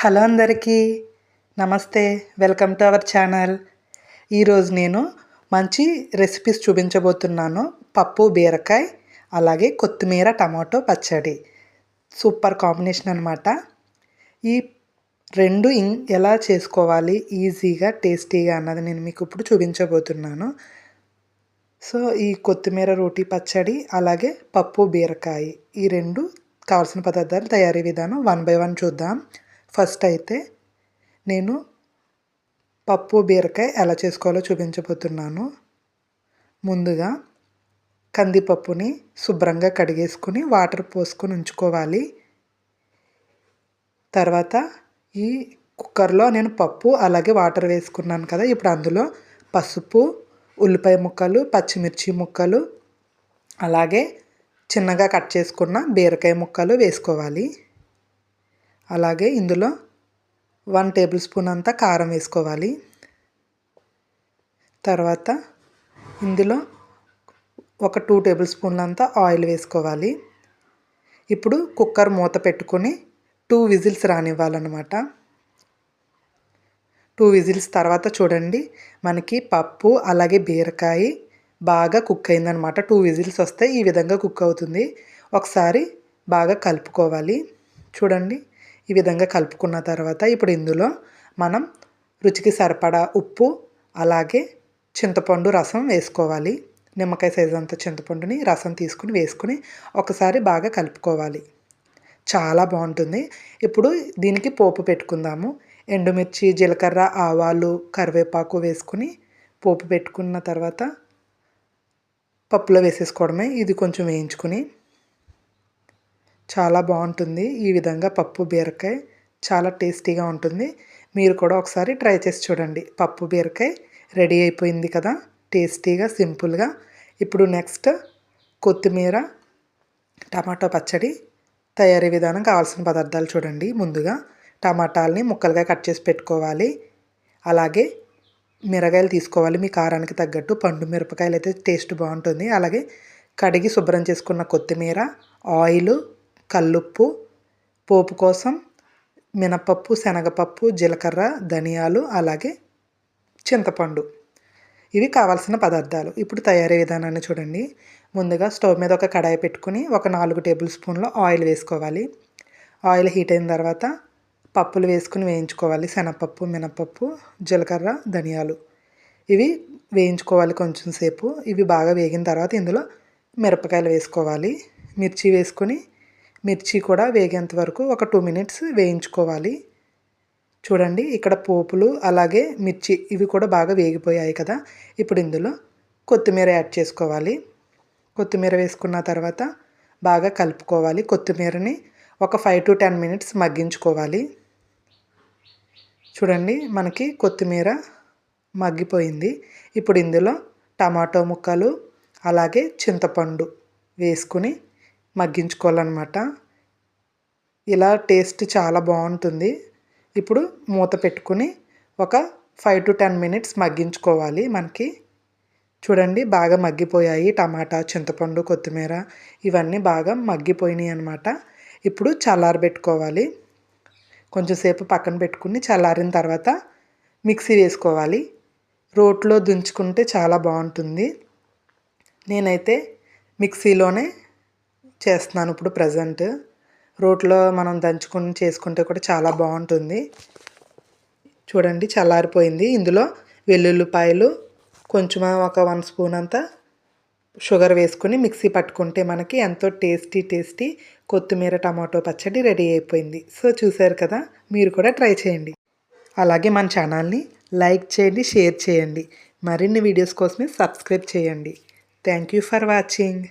Hello అందరికీ నమస్తే welcome to our channel. ఈరోజు నేను మంచి రెసిపీస్ చూపించబోతున్నాను. పప్పు బీరకాయ అలాగే కొత్తిమీర టమాటో పచ్చడి. సూపర్ కాంబినేషన్ అనమాట ఈ రెండు ఇం ఎలా చేసుకోవాలి? ఈజీగా టేస్టీగా అన్నది నేను మీకు ఇప్పుడు చూపించబోతున్నాను. సో ఈ కొత్తిమీర రోటీ పచ్చడి అలాగే పప్పు బీరకాయ ఈ రెండు కావాల్సిన పదార్థాలు తయారీ విధానం వన్ బై వన్ చూద్దాం. ఫస్ట్ అయితే నేను పప్పు బీరకాయ ఎలా చేసుకోవాలో చూపించబోతున్నాను. ముందుగా కందిపప్పుని శుభ్రంగా కడిగేసుకుని వాటర్ పోసుకొని ఉంచుకోవాలి. తర్వాత ఈ కుక్కర్లో నేను పప్పు అలాగే వాటర్ వేసుకున్నాను కదా ఇప్పుడు అందులో పసుపు ఉల్లిపాయ ముక్కలు పచ్చిమిర్చి ముక్కలు అలాగే చిన్నగా కట్ చేసుకున్న బీరకాయ ముక్కలు వేసుకోవాలి. అలాగే ఇందులో వన్ టేబుల్ స్పూన్ అంతా కారం వేసుకోవాలి. తర్వాత ఇందులో ఒక టూ టేబుల్ స్పూన్ల అంతా ఆయిల్ వేసుకోవాలి. ఇప్పుడు కుక్కర్ మూత పెట్టుకొని టూ విజిల్స్ రానివ్వాలన్నమాట. టూ విజిల్స్ తర్వాత చూడండి మనకి పప్పు అలాగే బీరకాయ బాగా కుక్ అయిందనమాట టూ విజిల్స్ వస్తే ఈ విధంగా కుక్ అవుతుంది. ఒకసారి బాగా కలుపుకోవాలి. చూడండి ఈ విధంగా కలుపుకున్న తర్వాత ఇప్పుడు ఇందులో మనం రుచికి సరిపడా ఉప్పు అలాగే చింతపండు రసం వేసుకోవాలి. నిమ్మకాయ సైజు అంత చింతపండుని రసం తీసుకుని వేసుకుని ఒకసారి బాగా కలుపుకోవాలి. చాలా బాగుంటుంది. ఇప్పుడు దీనికి పోపు పెట్టుకుందాము. ఎండుమిర్చి జీలకర్ర ఆవాలు కరివేపాకు వేసుకుని పోపు పెట్టుకున్న తర్వాత పప్పులో వేసేసుకోవడమే. ఇది కొంచెం వేయించుకుని చాలా బాగుంటుంది. ఈ విధంగా పప్పు బీరకాయ చాలా టేస్టీగా ఉంటుంది. మీరు కూడా ఒకసారి ట్రై చేసి చూడండి. పప్పు బీరకాయ రెడీ అయిపోయింది కదా. టేస్టీగా సింపుల్గా. ఇప్పుడు నెక్స్ట్ కొత్తిమీర టమాటో పచ్చడి తయారీ విధానం కావాల్సిన పదార్థాలు చూడండి. ముందుగా టమాటాలని ముక్కలుగా కట్ చేసి పెట్టుకోవాలి. అలాగే మిరగాయలు తీసుకోవాలి. మీ కారానికి తగ్గట్టు. పండు మిరపకాయలు అయితే టేస్ట్ బాగుంటుంది. అలాగే కడిగి శుభ్రం చేసుకున్న కొత్తిమీర ఆయిల్ కల్లుప్పు పోపు కోసం మినపప్పు శనగపప్పు జీలకర్ర ధనియాలు అలాగే చింతపండు. ఇవి కావాల్సిన పదార్థాలు. ఇప్పుడు తయారీ విధానాన్ని చూడండి. ముందుగా స్టవ్ మీద ఒక కడాయి పెట్టుకుని ఒక నాలుగు టేబుల్ స్పూన్ల ఆయిల్ వేసుకోవాలి. ఆయిల్ హీట్ అయిన తర్వాత పప్పులు వేసుకుని వేయించుకోవాలి. శనగపప్పు మినపప్పు జీలకర్ర ధనియాలు. ఇవి వేయించుకోవాలి కొంచెం సేపు. ఇవి బాగా వేగిన తర్వాత ఇందులో మిరపకాయలు వేసుకోవాలి. మిర్చి వేసుకొని మిర్చి కూడా వేగేంత వరకు ఒక టూ మినిట్స్ వేయించుకోవాలి. చూడండి ఇక్కడ పోపులు అలాగే మిర్చి ఇవి కూడా బాగా వేగిపోయాయి కదా. ఇప్పుడు ఇందులో కొత్తిమీర యాడ్ చేసుకోవాలి. కొత్తిమీర వేసుకున్న తర్వాత బాగా కలుపుకోవాలి. కొత్తిమీరని ఒక ఫైవ్ టు టెన్ మినిట్స్ మగ్గించుకోవాలి. చూడండి మనకి కొత్తిమీర మగ్గిపోయింది. ఇప్పుడు ఇందులో టమాటో ముక్కలు అలాగే చింతపండు వేసుకుని మగ్గించుకోవాలన్నమాట. ఇలా టేస్ట్ చాలా బాగుంటుంది. ఇప్పుడు మూత పెట్టుకుని ఒక ఫైవ్ టు టెన్ మినిట్స్ మగ్గించుకోవాలి మనకి. చూడండి బాగా మగ్గిపోయాయి టమాటా చింతపండు కొత్తిమీర ఇవన్నీ బాగా మగ్గిపోయినాయి అనమాట ఇప్పుడు చల్లారబెట్టుకోవాలి కొంచెంసేపు పక్కన పెట్టుకుని చల్లారిన తర్వాత మిక్సీ వేసుకోవాలి. రోట్లో దించుకుంటే చాలా బాగుంటుంది. నేనైతే మిక్సీలోనే చేస్తున్నాను ఇప్పుడు ప్రజెంట్. రోట్లో మనం దంచుకుని చేసుకుంటే కూడా చాలా బాగుంటుంది. చూడండి చల్లారిపోయింది. ఇందులో వెల్లుల్లిపాయలు కొంచెం ఒక వన్ స్పూన్ అంతా షుగర్ వేసుకొని మిక్సీ పట్టుకుంటే మనకి ఎంతో టేస్టీ టేస్టీ కొత్తిమీర టమాటో పచ్చడి రెడీ అయిపోయింది. సో చూసారు కదా మీరు కూడా ట్రై చేయండి. అలాగే మన ఛానల్ని లైక్ చేయండి షేర్ చేయండి. మరిన్ని వీడియోస్ కోసమే సబ్స్క్రైబ్ చేయండి. Thank you for watching.